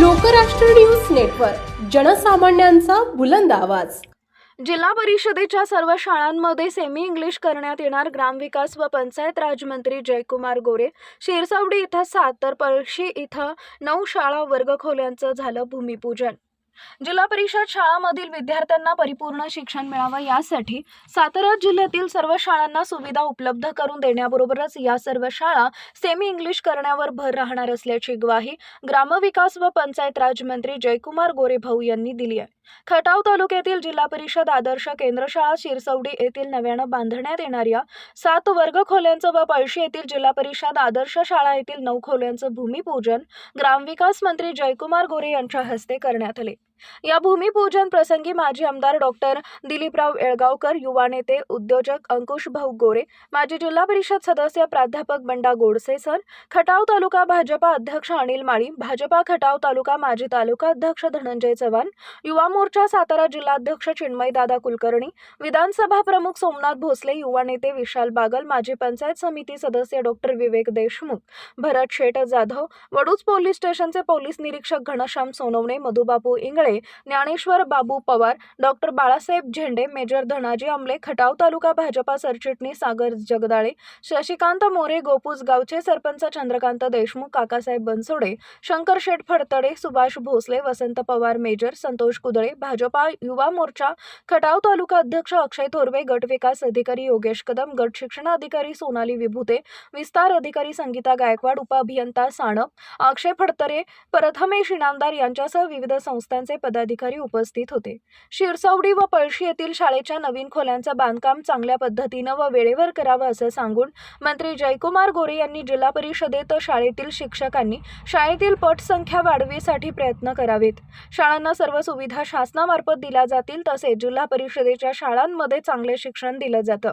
Lokrashtra news network जनसामान्यांचा बुलंद आवाज. जिल्हा परिषदेच्या सर्व शाळांमध्ये सेमी इंग्लिश करण्यात येणार ग्रामविकास व पंचायत राजमंत्री जयकुमार गोरे. शिरसावडी इथं सात तर पळशी इथं नऊ शाळा वर्गखोल्यांचं झालं भूमिपूजन. जिल्हा परिषद शाळांमधील विद्यार्थ्यांना परिपूर्ण शिक्षण मिळावं यासाठी सातारा जिल्ह्यातील सर्व शाळांना सुविधा उपलब्ध करून देण्याबरोबरच या सर्व शाळा सेमी इंग्लिश करण्यावर भर राहणार असल्याची ग्वाही ग्रामविकास व पंचायत राज मंत्री जयकुमार गोरे भाऊ यांनी दिली आहे. खटाव तालुक्यातील जिल्हा परिषद आदर्श केंद्र शाळा शिरसवडी येथील नव्यानं बांधण्यात येणाऱ्या सात वर्ग खोल्यांचं व पळशी येथील जिल्हा परिषद आदर्श शाळा येथील नऊ खोल्यांचं भूमिपूजन ग्रामविकास मंत्री जयकुमार गोरे यांच्या हस्ते करण्यात आले. या भूमिपूजन प्रसंगी माजी आमदार डॉक्टर दिलीपराव येळगावकर युवा नेते उद्योजक अंकुश भाऊ गोरे माजी जिल्हा परिषद सदस्य प्राध्यापक बंडा गोडसे सर खटाव तालुका भाजपा अध्यक्ष अनिल माळी भाजपा खटाव तालुका माजी तालुका अध्यक्ष धनंजय चव्हाण युवा मोर्चा सातारा जिल्हाध्यक्ष चिन्मय दादा कुलकर्णी विधानसभा प्रमुख सोमनाथ भोसले युवा नेते विशाल बागल माजी पंचायत समिती सदस्य डॉक्टर विवेक देशमुख भरत शेठ जाधव वडूज पोलीस स्टेशनचे पोलीस निरीक्षक घनश्याम सोनवणे मधुबापू इंगळे ज्ञानेश्वर बाबू पवार डॉक्टर बाळासाहेब झेंडे मेजर धनाजी आमले खटाव तालुका भाजपा सरचिटणीस सागर जगदाळे शशिकांत मोरे गोपूस गावचे सरपंच चंद्रकांत देशमुख काकासाहेब बनसोडे शंकर शेठ फडतडे सुभाष भोसले वसंत पवार मेजर संतोष कुदळे भाजपा युवा मोर्चा खटाव तालुका अध्यक्ष अक्षय थोरवे गट विकास अधिकारी योगेश कदम गट शिक्षणाधिकारी सोनाली विभूते विस्तार अधिकारी संगीता गायकवाड उपअभियंता साणप अक्षय फडतरे प्रथमेश इनामदार यांच्यासह विविध संस्थांचे पदाधिकारी उपस्थित होते. शिरसावडी व पळशी येथील शाळेच्या नवीन खोल्यांचं बांधकाम चांगल्या पद्धतीनं व वेळेवर करावं असं सांगून मंत्री जयकुमार गोरे यांनी जिल्हा परिषदेत शाळेतील शिक्षकांनी शाळेतील पटसंख्या वाढवीसाठी प्रयत्न करावेत. शाळांना सर्व सुविधा शासनामार्फत दिल्या जातील तसेच जिल्हा परिषदेच्या शाळांमध्ये चांगले शिक्षण दिलं जातं.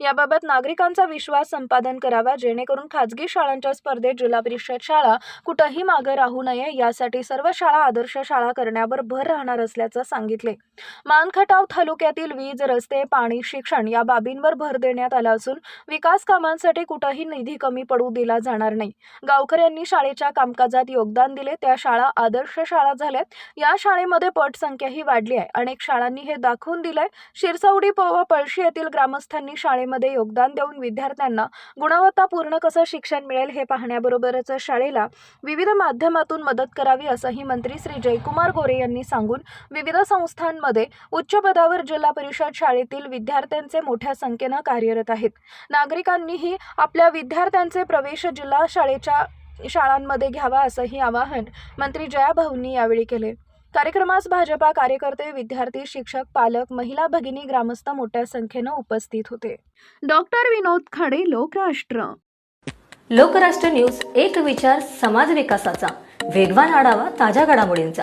याबाबत नागरिकांचा विश्वास संपादन करावा जेणेकरून खाजगी शाळांच्या स्पर्धेत जिल्हा परिषद शाळा कुठंही मागे राहू नये यासाठी सर्व शाळा आदर्श शाळा करण्यावर भर राहणार असल्याचं सांगितले. मानखटाव तालुक्यातील वीज रस्ते पाणी शिक्षण या बाबींवर भर देण्यात आला असून विकास कामांसाठी कुठंही निधी कमी पडू दिला जाणार नाही. गावकऱ्यांनी शाळेच्या कामकाजात योगदान दिले. त्या शाळा आदर्श शाळा झाल्यात. या शाळेमध्ये पटसंख्याही वाढली आहे. अनेक शाळांनी हे दाखवून दिलंय. शिरसवडी व पळशी येथील ग्रामस्थांनी शाळेमध्ये योगदान देऊन विद्यार्थ्यांना गुणवत्तापूर्ण कसं शिक्षण मिळेल हे पाहण्याबरोबरच शाळेला विविध माध्यमातून मदत करावी असंही मंत्री श्री जयकुमार गोरे यांनी यांनी सांगून विविध संस्थांमध्ये उच्च पदावर जिल्हा परिषद शाळेतील विद्यार्थ्यांचे मोठ्या संख्येनं कार्यरत आहेत. नागरिकांनीही आपल्या विद्यार्थ्यांचे प्रवेश जिल्हा शाळेच्या शाळांमध्ये घ्यावा असंही आवाहन मंत्री जया भाऊंनी यावेळी केले. कार्यक्रमास भाजपा कार्यकर्ते विद्यार्थी शिक्षक पालक महिला भगिनी ग्रामस्थ मोठ्या संख्येनं उपस्थित होते. डॉक्टर विनोद खाडे लोकराष्ट्र. लोकराष्ट्र न्यूज एक विचार समाज विकासाचा. वेगवान आढावा ताज्या घडामोडींचा.